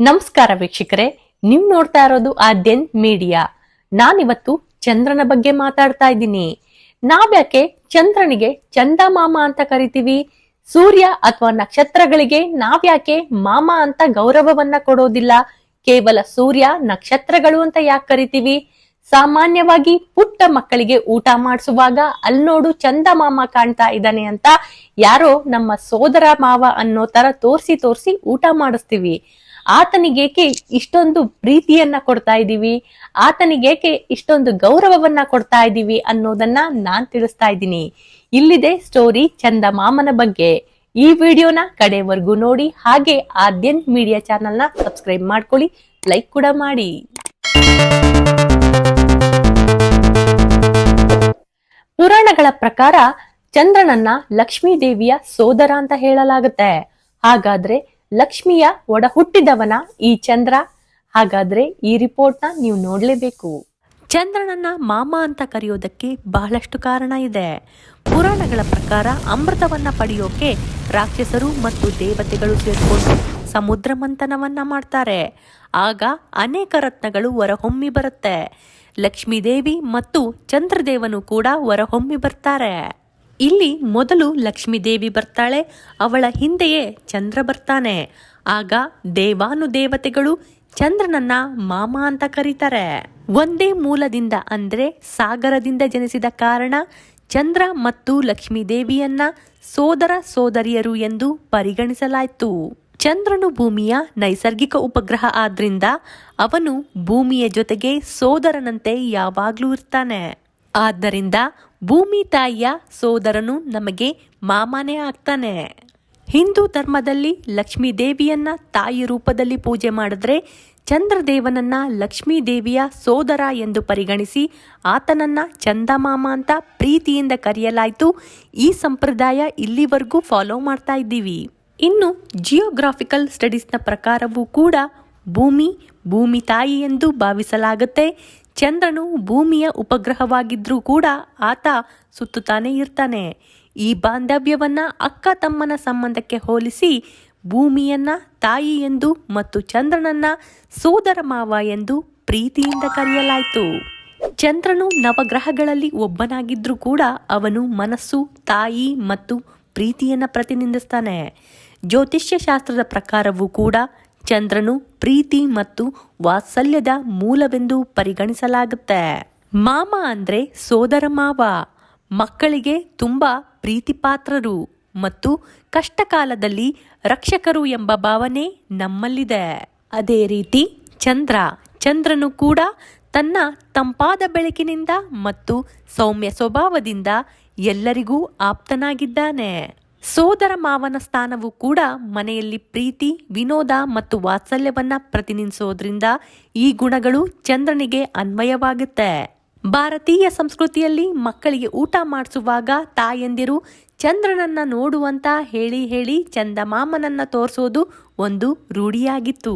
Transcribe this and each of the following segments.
ನಮಸ್ಕಾರ ವೀಕ್ಷಕರೇ ನೀವ್ ನೋಡ್ತಾ ಇರೋದು ಆದ್ಯನ್ ಮೀಡಿಯಾ. ನಾನಿವತ್ತು ಚಂದ್ರನ ಬಗ್ಗೆ ಮಾತಾಡ್ತಾ ಇದ್ದೀನಿ. ನಾವ್ಯಾಕೆ ಚಂದ್ರನಿಗೆ ಚಂದಮಾಮ ಅಂತ ಕರಿತೀವಿ? ಸೂರ್ಯ ಅಥವಾ ನಕ್ಷತ್ರಗಳಿಗೆ ನಾವ್ಯಾಕೆ ಮಾಮ ಅಂತ ಗೌರವವನ್ನ ಕೊಡೋದಿಲ್ಲ? ಕೇವಲ ಸೂರ್ಯ, ನಕ್ಷತ್ರಗಳು ಅಂತ ಯಾಕೆ ಕರಿತೀವಿ? ಸಾಮಾನ್ಯವಾಗಿ ಪುಟ್ಟ ಮಕ್ಕಳಿಗೆ ಊಟ ಮಾಡಿಸುವಾಗ ಅಲ್ಲಿ ನೋಡು ಚಂದ ಮಾಮ ಕಾಣ್ತಾ ಇದ್ದಾನೆ ಅಂತ ಯಾರೋ ನಮ್ಮ ಸೋದರ ಮಾವ ಅನ್ನೋ ತರ ತೋರ್ಸಿ ತೋರ್ಸಿ ಊಟ ಮಾಡಿಸ್ತೀವಿ. ಆತನಿಗೇಕೆ ಇಷ್ಟೊಂದು ಪ್ರೀತಿಯನ್ನ ಕೊಡ್ತಾ ಇದೀವಿ ಆತನಿಗೇಕೆ ಇಷ್ಟೊಂದು ಗೌರವವನ್ನ ಕೊಡ್ತಾ ಇದೀವಿ ಅನ್ನೋದನ್ನ ನಾನ್ ತಿಳಿಸ್ತಾ ಇದ್ದೀನಿ. ಇಲ್ಲಿದೆ ಸ್ಟೋರಿ ಚಂದ ಮಾಮನ ಬಗ್ಗೆ. ಈ ವಿಡಿಯೋನ ಕಡೆವರೆಗೂ ನೋಡಿ, ಹಾಗೆ ಆದ್ಯನ್ ಮೀಡಿಯಾ ಚಾನೆಲ್ನ ಸಬ್ಸ್ಕ್ರೈಬ್ ಮಾಡ್ಕೊಳ್ಳಿ, ಲೈಕ್ ಕೂಡ ಮಾಡಿ. ಪುರಾಣಗಳ ಪ್ರಕಾರ ಚಂದ್ರನನ್ನ ಲಕ್ಷ್ಮೀ ದೇವಿಯ ಸೋದರ ಅಂತ ಹೇಳಲಾಗುತ್ತೆ. ಹಾಗಾದ್ರೆ ಲಕ್ಷ್ಮಿಯ ಒಡ ಹುಟ್ಟಿದವನ ಈ ಚಂದ್ರ. ಹಾಗಾದ್ರೆ ಈ ರಿಪೋರ್ಟ್ನ ನೀವು ನೋಡ್ಲೇಬೇಕು. ಚಂದ್ರನನ್ನ ಮಾಮ ಅಂತ ಕರೆಯೋದಕ್ಕೆ ಬಹಳಷ್ಟು ಕಾರಣ ಇದೆ. ಪುರಾಣಗಳ ಪ್ರಕಾರ ಅಮೃತವನ್ನ ಪಡೆಯೋಕೆ ರಾಕ್ಷಸರು ಮತ್ತು ದೇವತೆಗಳು ಸೇರಿಕೊಂಡು ಸಮುದ್ರ ಮಂಥನವನ್ನ ಮಾಡ್ತಾರೆ. ಆಗ ಅನೇಕ ರತ್ನಗಳು ಹೊರಹೊಮ್ಮಿ ಬರುತ್ತೆ. ಲಕ್ಷ್ಮೀದೇವಿ ಮತ್ತು ಚಂದ್ರದೇವನು ಕೂಡ ಹೊರಹೊಮ್ಮಿ ಬರ್ತಾರೆ. ಇಲ್ಲಿ ಮೊದಲು ಲಕ್ಷ್ಮೀದೇವಿ ಬರ್ತಾಳೆ, ಅವಳ ಹಿಂದೆಯೇ ಚಂದ್ರ ಬರ್ತಾನೆ. ಆಗ ದೇವಾನುದೇವತೆಗಳು ಚಂದ್ರನನ್ನ ಮಾಮ ಅಂತ ಕರೀತಾರೆ. ಒಂದೇ ಮೂಲದಿಂದ ಅಂದ್ರೆ ಸಾಗರದಿಂದ ಜನಿಸಿದ ಕಾರಣ ಚಂದ್ರ ಮತ್ತು ಲಕ್ಷ್ಮೀದೇವಿಯನ್ನ ಸೋದರ ಸೋದರಿಯರು ಎಂದು ಪರಿಗಣಿಸಲಾಯಿತು. ಚಂದ್ರನು ಭೂಮಿಯ ನೈಸರ್ಗಿಕ ಉಪಗ್ರಹ ಆದ್ರಿಂದ ಅವನು ಭೂಮಿಯ ಜೊತೆಗೆ ಸೋದರನಂತೆ ಯಾವಾಗ್ಲೂ ಇರ್ತಾನೆ. ಆದ್ದರಿಂದ ಭೂಮಿ ತಾಯಿಯ ಸೋದರನು ನಮಗೆ ಮಾಮನೇ ಆಗ್ತಾನೆ. ಹಿಂದೂ ಧರ್ಮದಲ್ಲಿ ಲಕ್ಷ್ಮೀ ದೇವಿಯನ್ನ ತಾಯಿ ರೂಪದಲ್ಲಿ ಪೂಜೆ ಮಾಡಿದ್ರೆ ಚಂದ್ರದೇವನನ್ನ ಲಕ್ಷ್ಮೀ ದೇವಿಯ ಸೋದರ ಎಂದು ಪರಿಗಣಿಸಿ ಆತನನ್ನ ಚಂದಮಾಮ ಅಂತ ಪ್ರೀತಿಯಿಂದ ಕರೆಯಲಾಯಿತು. ಈ ಸಂಪ್ರದಾಯ ಇಲ್ಲಿವರೆಗೂ ಫಾಲೋ ಮಾಡ್ತಾ ಇದ್ದೀವಿ. ಇನ್ನು ಜಿಯೋಗ್ರಾಫಿಕಲ್ ಸ್ಟಡೀಸ್ನ ಪ್ರಕಾರವೂ ಕೂಡ ಭೂಮಿ ಭೂಮಿ ತಾಯಿ ಎಂದು ಭಾವಿಸಲಾಗುತ್ತೆ. ಚಂದ್ರನು ಭೂಮಿಯ ಉಪಗ್ರಹವಾಗಿದ್ರೂ ಕೂಡ ಆತ ಸುತ್ತುತ್ತಾನೆ ಇರ್ತಾನೆ. ಈ ಬಾಂಧವ್ಯವನ್ನು ಅಕ್ಕ ತಮ್ಮನ ಸಂಬಂಧಕ್ಕೆ ಹೋಲಿಸಿ ಭೂಮಿಯನ್ನ ತಾಯಿ ಎಂದು ಮತ್ತು ಚಂದ್ರನನ್ನ ಸೋದರ ಮಾವ ಎಂದು ಪ್ರೀತಿಯಿಂದ ಕರೆಯಲಾಯಿತು. ಚಂದ್ರನು ನವಗ್ರಹಗಳಲ್ಲಿ ಒಬ್ಬನಾಗಿದ್ರೂ ಕೂಡ ಅವನು ಮನಸ್ಸು, ತಾಯಿ ಮತ್ತು ಪ್ರೀತಿಯನ್ನ ಪ್ರತಿನಿಧಿಸ್ತಾನೆ ಜ್ಯೋತಿಷ್ಯ ಶಾಸ್ತ್ರದ ಪ್ರಕಾರವೂ ಕೂಡ ಚಂದ್ರನು ಪ್ರೀತಿ ಮತ್ತು ವಾತ್ಸಲ್ಯದ ಮೂಲವೆಂದು ಪರಿಗಣಿಸಲಾಗುತ್ತೆ. ಮಾಮ ಅಂದ್ರೆ ಸೋದರ ಮಾವ. ಮಕ್ಕಳಿಗೆ ತುಂಬಾ ಪ್ರೀತಿಪಾತ್ರರು ಮತ್ತು ಕಷ್ಟಕಾಲದಲ್ಲಿ ರಕ್ಷಕರು ಎಂಬ ಭಾವನೆ ನಮ್ಮಲ್ಲಿದೆ. ಅದೇ ರೀತಿ ಚಂದ್ರ, ಚಂದ್ರನು ಕೂಡ ತನ್ನ ತಂಪಾದ ಬೆಳಕಿನಿಂದ ಮತ್ತು ಸೌಮ್ಯ ಸ್ವಭಾವದಿಂದ ಎಲ್ಲರಿಗೂ ಆಪ್ತನಾಗಿದ್ದಾನೆ. ಸೋದರ ಮಾವನ ಸ್ಥಾನವು ಕೂಡ ಮನೆಯಲ್ಲಿ ಪ್ರೀತಿ, ವಿನೋದ ಮತ್ತು ವಾತ್ಸಲ್ಯವನ್ನ ಪ್ರತಿನಿಧಿಸೋದ್ರಿಂದ ಈ ಗುಣಗಳು ಚಂದ್ರನಿಗೆ ಅನ್ವಯವಾಗುತ್ತೆ. ಭಾರತೀಯ ಸಂಸ್ಕೃತಿಯಲ್ಲಿ ಮಕ್ಕಳಿಗೆ ಊಟ ಮಾಡಿಸುವಾಗ ತಾಯಂದಿರು ಚಂದ್ರನನ್ನ ನೋಡುವಂತ ಹೇಳಿ ಹೇಳಿ ಚಂದಮಾಮನನ್ನ ತೋರಿಸೋದು ಒಂದು ರೂಢಿಯಾಗಿತ್ತು.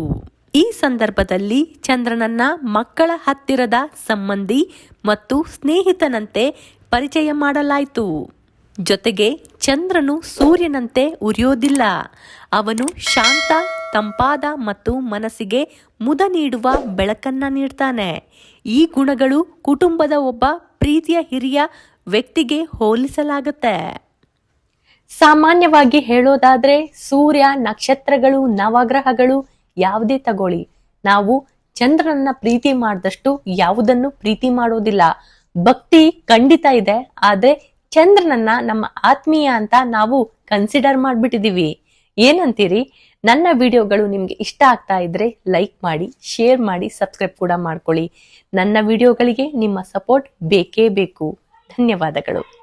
ಈ ಸಂದರ್ಭದಲ್ಲಿ ಚಂದ್ರನನ್ನ ಮಕ್ಕಳ ಹತ್ತಿರದ ಸಂಬಂಧಿ ಮತ್ತು ಸ್ನೇಹಿತನಂತೆ ಪರಿಚಯ ಮಾಡಲಾಯಿತು. ಜೊತೆಗೆ ಚಂದ್ರನು ಸೂರ್ಯನಂತೆ ಉರಿಯೋದಿಲ್ಲ. ಅವನು ಶಾಂತ, ತಂಪಾದ ಮತ್ತು ಮನಸ್ಸಿಗೆ ಮುದ ನೀಡುವ ಬೆಳಕನ್ನ ನೀಡ್ತಾನೆ. ಈ ಗುಣಗಳು ಕುಟುಂಬದ ಒಬ್ಬ ಪ್ರೀತಿಯ ಹಿರಿಯ ವ್ಯಕ್ತಿಗೆ ಹೋಲಿಸಲಾಗುತ್ತೆ. ಸಾಮಾನ್ಯವಾಗಿ ಹೇಳೋದಾದ್ರೆ, ಸೂರ್ಯ ನಕ್ಷತ್ರಗಳು, ನವಗ್ರಹಗಳು ಯಾವುದೇ ತಗೊಳ್ಳಿ. ನಾವು ಚಂದ್ರನನ್ನ ಪ್ರೀತಿ ಮಾಡಿದಷ್ಟು ಯಾವುದನ್ನು ಪ್ರೀತಿ ಮಾಡೋದಿಲ್ಲ. ಭಕ್ತಿ ಖಂಡಿತ ಇದೆ, ಆದ್ರೆ ಚಂದ್ರನನ್ನ ನಮ್ಮ ಆತ್ಮೀಯ ಅಂತ ನಾವು ಕನ್ಸಿಡರ್ ಮಾಡ್ಬಿಟ್ಟಿದೀವಿ. ಏನಂತೀರಿ? ನನ್ನ ವಿಡಿಯೋಗಳು ನಿಮ್ಗೆ ಇಷ್ಟ ಆಗ್ತಾ ಇದ್ರೆ ಲೈಕ್ ಮಾಡಿ ಶೇರ್ ಮಾಡಿ ಸಬ್ಸ್ಕ್ರೈಬ್ ಕೂಡ ಮಾಡ್ಕೊಳ್ಳಿ. ನನ್ನ ವಿಡಿಯೋಗಳಿಗೆ ನಿಮ್ಮ ಸಪೋರ್ಟ್ ಬೇಕೇ ಬೇಕು. ಧನ್ಯವಾದಗಳು.